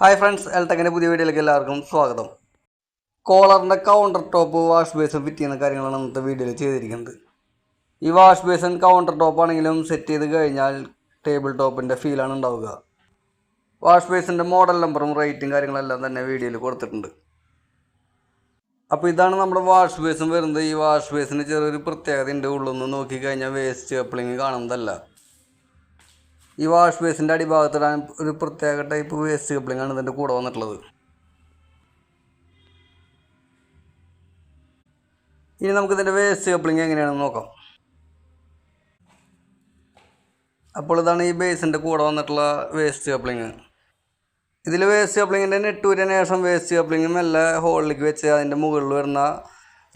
Hi friends എൽടെക്കിന്റെ പുതിയ വീഡിയോയിലേക്ക് എല്ലാവർക്കും സ്വാഗതം. കോളറിന്റെ കൗണ്ടർ ടോപ്പ് വാഷ് ബേസും ഫിറ്റ് ചെയ്യുന്ന കാര്യങ്ങളാണ് ഇന്നത്തെ വീഡിയോയിൽ ചെയ്തിരിക്കുന്നത്. ഈ വാഷ് ബേസൻ കൗണ്ടർ ടോപ്പ് ആണെങ്കിലും സെറ്റ് ചെയ്ത് കഴിഞ്ഞാൽ ടേബിൾ ടോപ്പിന്റെ ഫീലാണ് ഉണ്ടാവുക. വാഷ് ബേസിന്റെ മോഡൽ നമ്പറും റേറ്റും കാര്യങ്ങളെല്ലാം തന്നെ വീഡിയോയിൽ കൊടുത്തിട്ടുണ്ട്. അപ്പോൾ ഇതാണ് നമ്മുടെ വാഷ് ബേസും വരുന്നത്. ഈ വാഷ് ബേസിന് ചെറിയൊരു പ്രത്യേകത ഉണ്ട് ഉള്ളൊന്ന് നോക്കിക്കഴിഞ്ഞാൽ വേസ്റ്റ് കപ്ലിങ് കാണുന്നതല്ല. ഈ വാഷ് ബേസിന്റെ അടിഭാഗത്തിടാൻ ഒരു പ്രത്യേക ടൈപ്പ് വേസ്റ്റ് കപ്ലിംഗ് ആണ് ഇതിന്റെ കൂടെ വന്നിട്ടുള്ളത്. ഇനി നമുക്ക് ഇതിന്റെ വേസ്റ്റ് കപ്ലിംഗ് എങ്ങനെയാണെന്ന് നോക്കാം. അപ്പോൾ ഇതാണ് ഈ ബേസിന്റെ കൂടെ വന്നിട്ടുള്ള വേസ്റ്റ് കപ്ലിങ്. ഇതിൽ വേസ്റ്റ് കപ്ലിങ്ങിന്റെ നെട്ടൂരിന് ശേഷം വേസ്റ്റ് കപ്ലിംഗ് മെല്ലെ ഹോളിലേക്ക് വെച്ച് അതിന്റെ മുകളിൽ വരുന്ന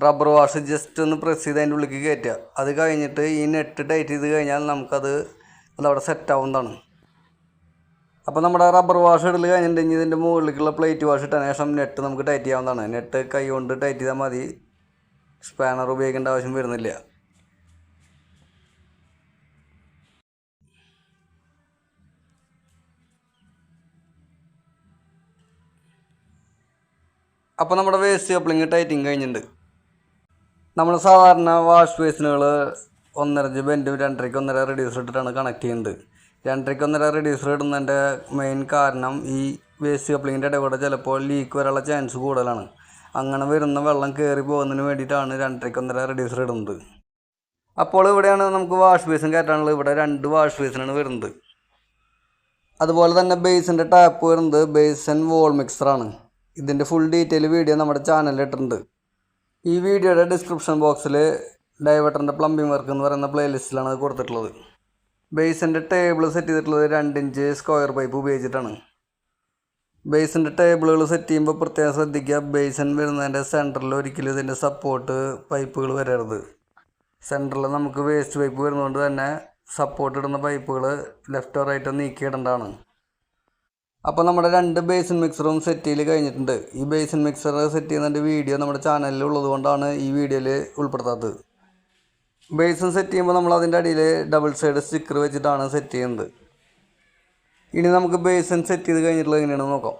റബ്ബർ വാഷ് ജസ്റ്റ് ഒന്ന് പ്രസ് ചെയ്ത് അതിന്റെ ഉള്ളിലേക്ക് കയറ്റുക. അത് കഴിഞ്ഞിട്ട് ഈ നെറ്റ് ടൈറ്റ് ചെയ്ത് കഴിഞ്ഞാൽ നമുക്കത് അതവിടെ സെറ്റ് ആവുന്നതാണ് അപ്പോൾ നമ്മുടെ റബ്ബർ വാഷ് ഇടൽ കഴിഞ്ഞിട്ടുണ്ടെങ്കിൽ ഇതിന്റെ മുകളിലേക്കുള്ള പ്ലേറ്റ് വാഷ് ഇട്ടതിന് ശേഷം നെറ്റ് നമുക്ക് ടൈറ്റ് ചെയ്യാവുന്നതാണ്. നെറ്റ് കൈ കൊണ്ട് ടൈറ്റ് ചെയ്താൽ മതി. സ്പാനർ ഉപയോഗിക്കേണ്ട ആവശ്യം വരുന്നില്ല. അപ്പോൾ നമ്മുടെ വേസ്റ്റ് കപ്ലിങ് ടൈറ്റിങ് കഴിഞ്ഞിട്ടുണ്ട്. നമ്മൾ സാധാരണ വാഷ് ബേസിനുകൾ ഒന്നരഞ്ച് ബെൻഡും രണ്ടരയ്ക്ക് ഒന്നര റെഡ്യൂസർ ഇട്ടിട്ടാണ് കണക്ട് ചെയ്യുന്നത്. രണ്ടരയ്ക്ക് ഒന്നര റെഡ്യൂസർ ഇടുന്നതിന്റെ മെയിൻ കാരണം ഈ വേസ്റ്റ് കപ്ലിങ്ങിന്റെ ഇടകൂടെ ചിലപ്പോൾ ലീക്ക് വരാനുള്ള ചാൻസ് കൂടുതലാണ്. അങ്ങനെ വരുന്ന വെള്ളം കയറി പോകുന്നതിന് വേണ്ടിയിട്ടാണ് രണ്ടരയ്ക്ക് ഒന്നര റെഡ്യൂസർ ഇടുന്നത്. അപ്പോൾ ഇവിടെയാണ് നമുക്ക് വാഷ് ബേസിൻ കയറ്റാനുള്ളത്. ഇവിടെ രണ്ട് വാഷ് ബേസിനാണ് വരുന്നത്. അതുപോലെ തന്നെ ബേസിന്റെ ടാപ്പ് വരുന്നത് ബേസൻ വോൾ മിക്സറാണ് ഇതിന്റെ ഫുൾ ഡീറ്റെയിൽ വീഡിയോ നമ്മുടെ ചാനലിൽ ഇട്ടിട്ടുണ്ട്. ഈ വീഡിയോയുടെ ഡിസ്ക്രിപ്ഷൻ ബോക്സിൽ ഡൈവേട്ടറിന്റെ പ്ലംബിംഗ് വർക്ക് എന്ന് പറയുന്ന പ്ലേലിസ്റ്റിലാണ് അത് കൊടുത്തിട്ടുള്ളത്. ബേസിന്റെ ടേബിൾ സെറ്റ് ചെയ്തിട്ടുള്ളത് രണ്ട് ഇഞ്ച് സ്ക്വയർ പൈപ്പ് ഉപയോഗിച്ചിട്ടാണ് ബേസിന്റെ ടേബിളുകൾ സെറ്റ് ചെയ്യുമ്പോൾ പ്രത്യേകം ശ്രദ്ധിക്കുക. ബേസൻ വരുന്നതിന്റെ സെന്ററിൽ ഒരിക്കലും ഇതിന്റെ സപ്പോർട്ട് പൈപ്പുകൾ വരരുത്. സെന്ററിൽ നമുക്ക് വേസ്റ്റ് പൈപ്പ് വരുന്നതുകൊണ്ട് തന്നെ സപ്പോർട്ട് ഇടുന്ന പൈപ്പുകൾ ലെഫ്റ്റോ റൈറ്റോ നീക്കിയിടേണ്ടതാണ് അപ്പോൾ നമ്മുടെ രണ്ട് ബേസിൻ മിക്സറും സെറ്റ് ചെയ്ത് കഴിഞ്ഞിട്ടുണ്ട്. ഈ ബേസിൻ മിക്സർ സെറ്റ് ചെയ്യുന്നതിന്റെ വീഡിയോ നമ്മുടെ ചാനലിൽ ഉള്ളതുകൊണ്ടാണ് ഈ വീഡിയോയിൽ ഉൾപ്പെടുത്താത്തത്. ബേസിൻ സെറ്റ് ചെയ്യുമ്പോൾ നമ്മൾ അതിന്റെ അടിയിൽ ഡബിൾ സൈഡ് സ്റ്റിക്കർ വെച്ചിട്ടാണ് സെറ്റ് ചെയ്യുന്നത്. ഇനി നമുക്ക് ബേസൻ സെറ്റ് ചെയ്ത് കഴിഞ്ഞിട്ടുള്ളത് എങ്ങനെയാണെന്ന് നോക്കാം.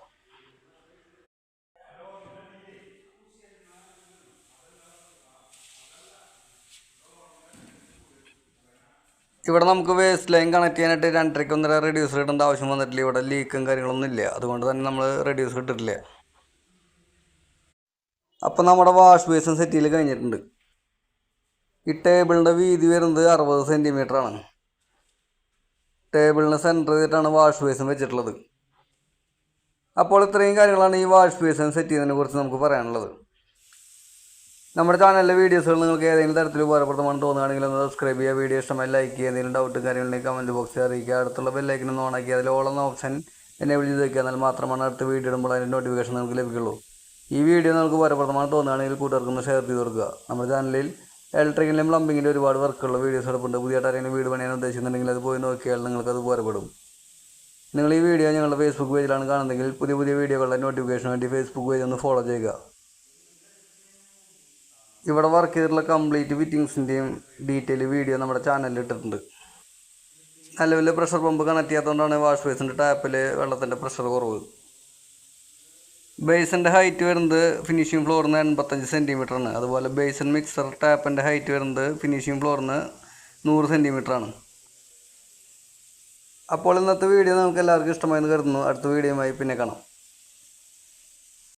ഇവിടെ നമുക്ക് വേസ്റ്റ് ലൈൻ കണക്ട് ചെയ്യാനായിട്ട് രണ്ടരയ്ക്ക് ഒന്നര റെഡ്യൂസർ ഇടേണ്ട ആവശ്യം വന്നിട്ടില്ല. ഇവിടെ ലീക്കും കാര്യങ്ങളൊന്നും ഇല്ല. അതുകൊണ്ട് തന്നെ നമ്മൾ റെഡ്യൂസർ ഇട്ടിട്ടില്ല. അപ്പോൾ നമ്മുടെ വാഷ് ബേസും സെറ്റ് ചെയ്ത് കഴിഞ്ഞിട്ടുണ്ട്. ഈ ടേബിളിന്റെ വീതി വരുന്നത് അറുപത് സെന്റിമീറ്റർ ആണ്. ടേബിളിന് സെന്റർ ചെയ്തിട്ടാണ് വാഷ് ബേസിൻ വെച്ചിട്ടുള്ളത്. അപ്പോൾ ഇത്രയും കാര്യങ്ങളാണ് ഈ വാഷ് ബേസിൻ സെറ്റ് ചെയ്യുന്നതിനെ കുറിച്ച് നമുക്ക് പറയാനുള്ളത്. നമ്മുടെ ചാനലിലെ വീഡിയോസുകൾ നിങ്ങൾക്ക് ഏതെങ്കിലും തരത്തിൽ ഉപകാരപ്രദമാണ് തോന്നുകയാണെങ്കിൽ ഒന്ന് സബ്സ്ക്രൈബ് ചെയ്യുക വീഡിയോ ഇഷ്ടമായി ലൈക്ക് ചെയ്യുക എന്തെങ്കിലും ഡൗട്ട് കാര്യങ്ങളുണ്ടെങ്കിൽ കമന്റ് ബോക്സിൽ അറിയിക്കുക. അടുത്തുള്ള ബെല്ലൈക്കൻ ഒന്ന് ഓണാക്കി അതിൽ ഓളെന്ന ഓപ്ഷൻ എന്നെ വിളിച്ച് വയ്ക്കുക എന്നാൽ മാത്രമാണ് അടുത്ത വീഡിയോ ഇടുമ്പോൾ അതിന്റെ നോട്ടിഫിക്കേഷൻ നിങ്ങൾക്ക് ലഭിക്കുള്ളൂ ഈ വീഡിയോ നിങ്ങൾക്ക് ഉപകാരപ്രദമാണ് തോന്നുകയാണെങ്കിൽ കൂട്ടുകാർക്കൊന്ന് ഷെയർ ചെയ്ത് കൊടുക്കുക. നമ്മുടെ ചാനലിൽ ഇലക്ട്രിക്കലിലും പ്ലംബിങ്ങിന്റെ ഒരുപാട് വർക്കുള്ള വീഡിയോസ് എടുപ്പുണ്ട്. പുതിയതായിട്ട് ആരെങ്കിലും വീട് പണിയാൻ ഉദ്ദേശിക്കുന്നുണ്ടെങ്കിൽ അത് പോയി നോക്കിയാൽ നിങ്ങൾക്ക് അത് ഉപകാരപ്പെടും. നിങ്ങൾ ഈ വീഡിയോ ഞങ്ങളുടെ ഫേസ്ബുക്ക് പേജിലാണ് കാണുന്നതെങ്കിൽ പുതിയ പുതിയ വീഡിയോകളുടെ നോട്ടിഫിക്കേഷൻ വേണ്ടി ഫേസ്ബുക്ക് പേജ് ഒന്ന് ഫോളോ ചെയ്യുക. ഇവിടെ വർക്ക് ചെയ്തിട്ടുള്ള കംപ്ലീറ്റ് ഫിറ്റിങ്സിന്റെയും ഡീറ്റെയിൽ വീഡിയോ നമ്മുടെ ചാനലിൽ ഇട്ടിട്ടുണ്ട്. നല്ല നിലവിൽ പ്രഷർ പമ്പ് കണക്ട് ചെയ്യാത്തതുകൊണ്ടാണ് വാഷ് ബേസിന്റെ ടാപ്പിൽ വെള്ളത്തിന്റെ പ്രഷർ കുറവ്. ബേസിന്റെ ഹൈറ്റ് വരുന്നത് ഫിനിഷിംഗ് ഫ്ലോറിന് എൺപത്തഞ്ച് ആണ്. അതുപോലെ ബേസൻ മിക്സർ ടാപ്പിന്റെ ഹൈറ്റ് വരുന്നത് ഫിനിഷിംഗ് ഫ്ലോറിന് നൂറ് ആണ്. അപ്പോൾ ഇന്നത്തെ വീഡിയോ നമുക്ക് എല്ലാവർക്കും ഇഷ്ടമായെന്ന് കരുതുന്നു. അടുത്ത വീഡിയോയുമായി പിന്നെ കാണാം.